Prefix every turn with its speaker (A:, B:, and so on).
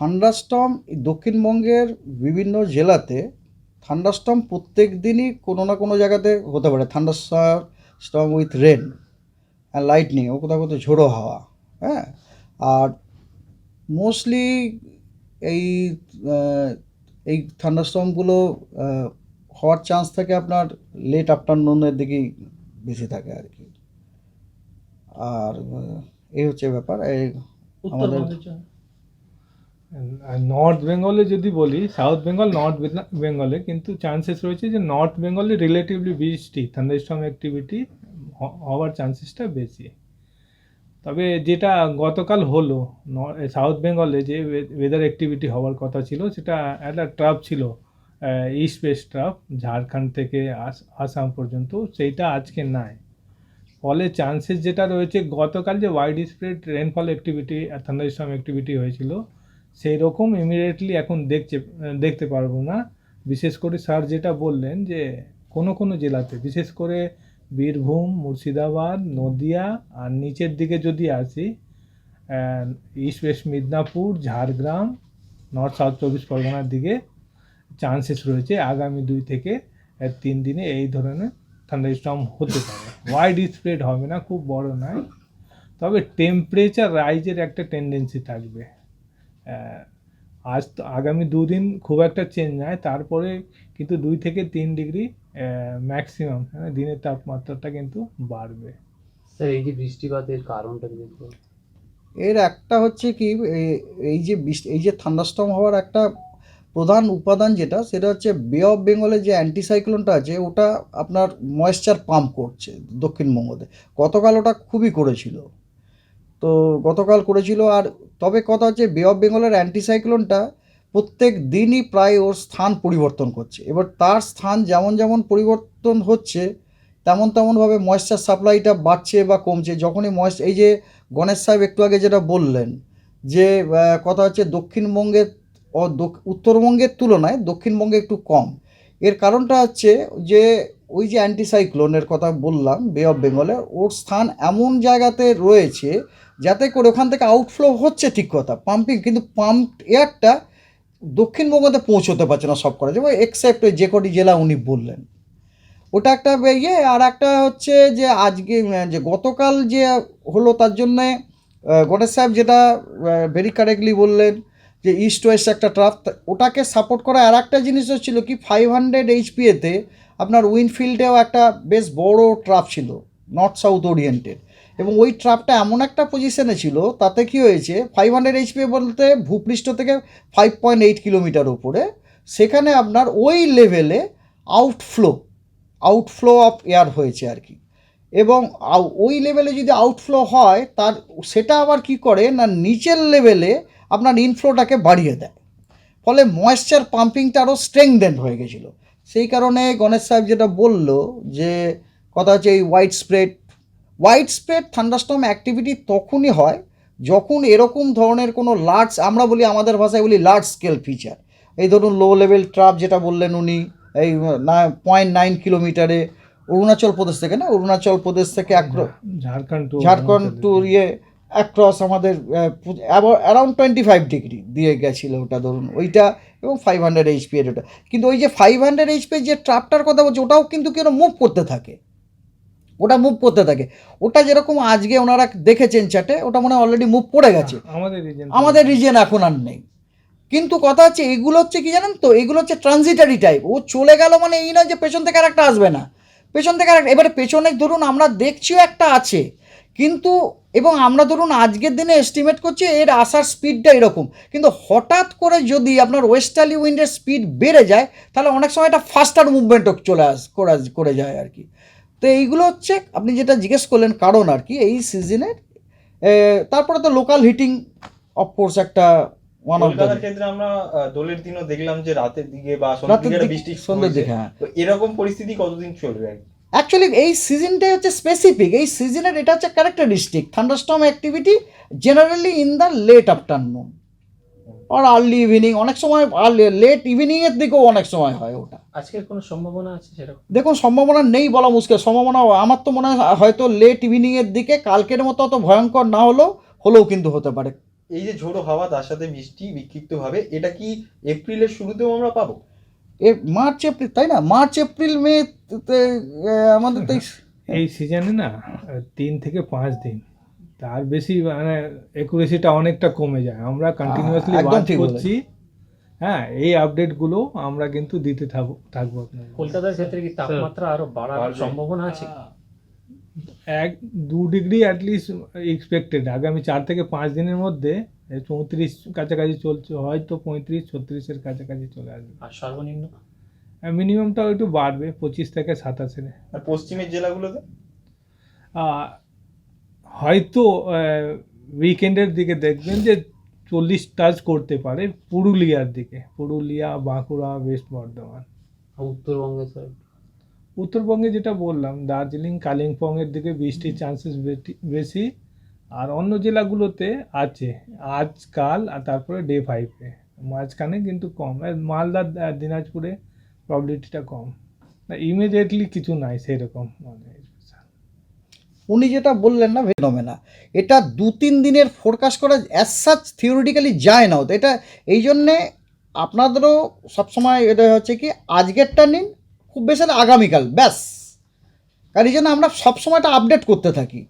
A: Thunderstorm দক্ষিণবঙ্গের বিভিন্ন জেলাতে থান্ডারস্টর্ম প্রত্যেক দিনই কোনো না কোনো জায়গাতে হতে পারে। থান্ডারস্টর্ম উইথ রেন আর লাইটনিং ও কোথাও কোথাও ঝোড়ো হাওয়া হ্যাঁ? আর মোস্টলি এই এই থান্ডারস্টর্মগুলো হওয়ার চান্স থাকে আপনার লেট আফটারনুনের দিকেই বেশি থাকে আর কি। আর এই হচ্ছে ব্যাপার। এই আমাদের
B: নর্থ বেঙ্গলে যদি বলি সাউথ বেঙ্গল নর্থ বেঙ্গলে কিন্তু চান্সেস রয়েছে যে নর্থ বেঙ্গলে রিলেটিভলি বৃষ্টি থান্ডারস্টর্ম অ্যাক্টিভিটি হওয়ার চান্সেসটা বেশি। তবে যেটা গতকাল হলো সাউথ বেঙ্গলে যে ওয়েদার অ্যাক্টিভিটি হওয়ার কথা ছিল, সেটা একটা ট্রাপ ছিল ইস্ট ওয়েস্ট ট্রাপ ঝাড়খণ্ড থেকে আস- আসাম পর্যন্ত, সেইটা আজকে নাই। ফলে চান্সেস যেটা রয়েছে, গতকাল যে wide spread rainfall activity thunderstorm activity হয়েছিল সেই রকম ইমিডিয়েটলি এখন দেখছে, দেখতে পারব না। বিশেষ করে স্যার যেটা বললেন যে, কোনো কোনো জেলাতে, বিশেষ করে বীরভূম, মুর্শিদাবাদ, নদিয়া, আর নিচের দিকে যদি আসি east west Midnapore Jhargram north south চব্বিশ পরগনার দিকে চান্সেস রয়েছে আগামী দুই থেকে তিন দিনে এই ধরনের থান্ডারস্টর্ম হতে পারে। ওয়াইড স্প্রেড হবে না, খুব বড় নয়। তবে টেম্পারেচার রাইজের একটা টেন্ডেন্সি থাকবে। আজ তো আগামী দুদিন খুব একটা চেঞ্জ নাই তারপরে কিন্তু দুই থেকে তিন ডিগ্রি ম্যাক্সিমাম হ্যাঁ দিনের তাপমাত্রাটা কিন্তু বাড়বে।
C: স্যার এই যে বৃষ্টিপাতের কারণটা।
A: এর একটা হচ্ছে কি এই যে বৃষ্টি এই যে থান্ডারস্টর্ম হওয়ার একটা প্রধান উপাদান যেটা সেটা হচ্ছে বে অফ বেঙ্গলের যে অ্যান্টিসাইক্লোনটা আছে ওটা আপনার ময়েশ্চার পাম্প করছে দক্ষিণবঙ্গতে গতকাল ওটা খুবই করেছিল। তো গতকাল করেছিল আর তবে কথা হচ্ছে বে অফ বেঙ্গলের অ্যান্টিসাইক্লোনটা প্রত্যেক দিনই প্রায় ওর স্থান পরিবর্তন করছে। এবার তার স্থান যেমন যেমন পরিবর্তন হচ্ছে, তেমন তেমনভাবে ময়েশ্চার সাপ্লাইটা বাড়ছে বা কমছে। যখনই ময়েশ্চ এই যে গণেশ সাহেব একটু আগে যেটা বললেন যে কথা হচ্ছে দক্ষিণবঙ্গের ও উত্তরবঙ্গের তুলনায় দক্ষিণবঙ্গে একটু কম। এর কারণটা হচ্ছে যে ওই যে অ্যান্টিসাইক্লোনের কথা বললাম বে অফ বেঙ্গলে ওর স্থান এমন জায়গাতে রয়েছে যাতে করে ওখান থেকে আউটফ্লো হচ্ছে ঠিক কথা। পাম্পিং কিন্তু পাম্প এয়ারটা দক্ষিণবঙ্গতে পৌঁছতে পারছে না সব করা। যেমন এক্সেপ্ট যে কটি জেলা উনি বললেন। ওটা একটা ইয়ে আর একটা হচ্ছে যে আজকে, যে গতকাল যে হলো তার জন্যে গণেশ সাহেব যেটা ভেরি কারেক্টলি বললেন যে ইস্ট ওয়েস্ট একটা ট্রাফ ওটাকে সাপোর্ট করা আর একটা জিনিস হচ্ছিল কি ফাইভ হান্ড্রেড এইচপিএতে আপনার উইনফিল্ডেও একটা বেশ বড় ট্রাফ ছিল নর্থ সাউথ ওরিয়েন্টেড এবং ওই ট্রাফটা এমন একটা পজিশনে ছিল, তাতে কি হয়েছে ফাইভ হান্ড্রেড এইচপি বলতে ভূপৃষ্ঠ থেকে ফাইভ পয়েন্ট এইট কিলোমিটার উপরে, সেখানে আপনার ওই লেভেলে আউটফ্লো আউটফ্লো অফ এয়ার হয়েছে আর কি। এবং ওই লেভেলে যদি আউটফ্লো হয়, তার, সেটা আবার কি করে, না নিচের লেভেলে আপনার ইনফ্লোটাকে বাড়িয়ে দেয়। ফলে ময়েশ্চার পাম্পিংটা আরও স্ট্রেংদেন হয়ে গেছিল। সেই কারণে গণেশ সাহেব যেটা বলল যে কথা হচ্ছে এই white spread white spread thunderstorm activity তখনই হয় যখন এরকম ধরনের কোনো লার্জ আমরা বলি আমাদের ভাষায় বলি লার্জ স্কেল ফিচার এই ধরুন লো লেভেল ট্রাপ যেটা বললেন উনি এই না পয়েন্ট নাইন কিলোমিটারে অরুণাচল প্রদেশ থেকে না অরুণাচল প্রদেশ থেকে
B: ঝাড়খণ্ড টু
A: ঝাড়খণ্ড টু ইয়ে অ্যাক্রস আমাদের অ্যারাউন্ড টোয়েন্টি ফাইভ ডিগ্রি দিয়ে গেছিল ওটা ধরুন ওইটা এবং ফাইভ হান্ড্রেড এইচপি এর ওটা। কিন্তু ওই যে ফাইভ হান্ড্রেড এইচপি যে ট্রাপটার কথা বলছে ওটাও কিন্তু কেন মুভ করতে থাকে? ওটা মুভ করতে থাকে। ওটা যেরকম আজকে ওনারা দেখেছেন চ্যাটে ওটা মনে হয় অলরেডি মুভ করে গেছে।
B: আমাদের রিজন
A: আমাদের রিজেন এখন আর নেই। কিন্তু কথা হচ্ছে এগুলো হচ্ছে কি জানেন তো? এগুলো হচ্ছে ট্রানজিটারি টাইপ ও চলে গেল মানে এই নয় যে পেছন থেকে আর একটা আসবে না। পেছন থেকে আর এবারে পেছনে ধরুন আমরা দেখছিও একটা আছে। কিন্তু এবং আমরা ধরুন আজকের দিনে এস্টিমেট করছি এর আসার স্পিডটা এরকম। কিন্তু হঠাৎ করে যদি আপনার ওয়েস্টার্লি উইন্ডের স্পিড বেড়ে যায় তাহলে অনেক সময় এটা ফাস্টার মুভমেন্টও চলে আস করে যায় আর কি। তো এইগুলো হচ্ছে আপনি যেটা জিজ্ঞেস করলেন কারণ আর কি এই সিজনের তারপরে তো লোকাল হিটিং অফকোর্স একটা ওয়ান অফ
D: ক্ষেত্রে আমরা দোলের দিনও দেখলাম যে রাতের দিকে বা সন্ধ্যের দিকে বৃষ্টি
A: সন্ধ্যের দিকে হ্যাঁ।
D: তো এরকম পরিস্থিতি কতদিন চলবে আর কি?
A: অ্যাকচুয়ালি এই সিজনটাই হচ্ছে স্পেসিফিক এই সিজনের এটা হচ্ছে characteristic thunderstorm activity generally in the late afternoon R early evening অনেক সময় লেট ইভিনিংয়ের দিকেও অনেক সময় হয় ওটা।
C: আজকের কোনো সম্ভাবনা আছে সেরকম?
A: দেখুন সম্ভাবনা নেই বলা মুশকিল। সম্ভাবনা আমার তো মনে হয় হয়তো লেট ইভিনিংয়ের দিকে কালকের মতো অত ভয়ঙ্কর না হলেও হলেও কিন্তু হতে পারে।
D: এই যে ঝোড়ো হাওয়া তার সাথে বৃষ্টি বিক্ষিপ্তভাবে এটা কি এপ্রিলের শুরুতেও আমরা পাবো?
A: এ মার্চ এপ্রিল তাই না? মার্চ এপ্রিল মে আমাদের তো এই-
B: সিজনে না তিন থেকে পাঁচ দিন। তার বেশি মানে একুরেসিটা অনেকটা কমে যায়। আমরা কন্টিনিউয়াসলি ওয়াচ করছি। হ্যাঁ এই আপডেটগুলো আমরা কিন্তু দিতে থাকব থাকব
C: কলকাতার ক্ষেত্রে কি তাপমাত্রা আরও বাড়ার। সম্ভাবনা আছে?
B: এক দু ডিগ্রি অ্যাটলিস্ট এক্সপেক্টেড আগামী চার থেকে পাঁচ দিনের মধ্যে চৌত্রিশ কাছাকাছি চলছে হয়তো পঁয়ত্রিশ ছত্রিশের কাছাকাছি চলে আসবে।
C: আর সর্বনিম্ন?
B: মিনিমামটাও একটু বাড়বে পঁচিশ থেকে সাতাশের।
D: আর পশ্চিমের জেলাগুলোতে?
B: হয়তো উইকেন্ডের দিকে দেখবেন যে চল্লিশ টাচ করতে পারে পুরুলিয়ার দিকে। পুরুলিয়া বাঁকুড়া ওয়েস্ট বর্ধমান।
C: উত্তরবঙ্গে উত্তরবঙ্গের সাইড
B: উত্তরবঙ্গে যেটা বললাম দার্জিলিং কালিম্পংয়ের দিকে বৃষ্টির চান্সেস বেশি। আর অন্য জেলাগুলোতে আছে। আজকাল আর তারপরে ডে ফাইভে মাঝখানে কিন্তু কম। মালদা দিনাজপুরে প্রবলিটিটা কম। ইমিডিয়েটলি কিছু নাই সেরকম। মানে
A: উনি যেটা বললেন না ফেনোমেনা এটা দু, তিন দিনের ফোরকাস্ট করা অ্যাজ সাচ থিওরিটিক্যালি যায় না। তো এটা এই জন্যে আপনাদেরও সবসময় এটা হচ্ছে কি, আজকেরটা নিন, খুব বেশি আগামীকাল, ব্যাস। কারণ এই জন্য আমরা সবসময় এটা আপডেট করতে থাকি।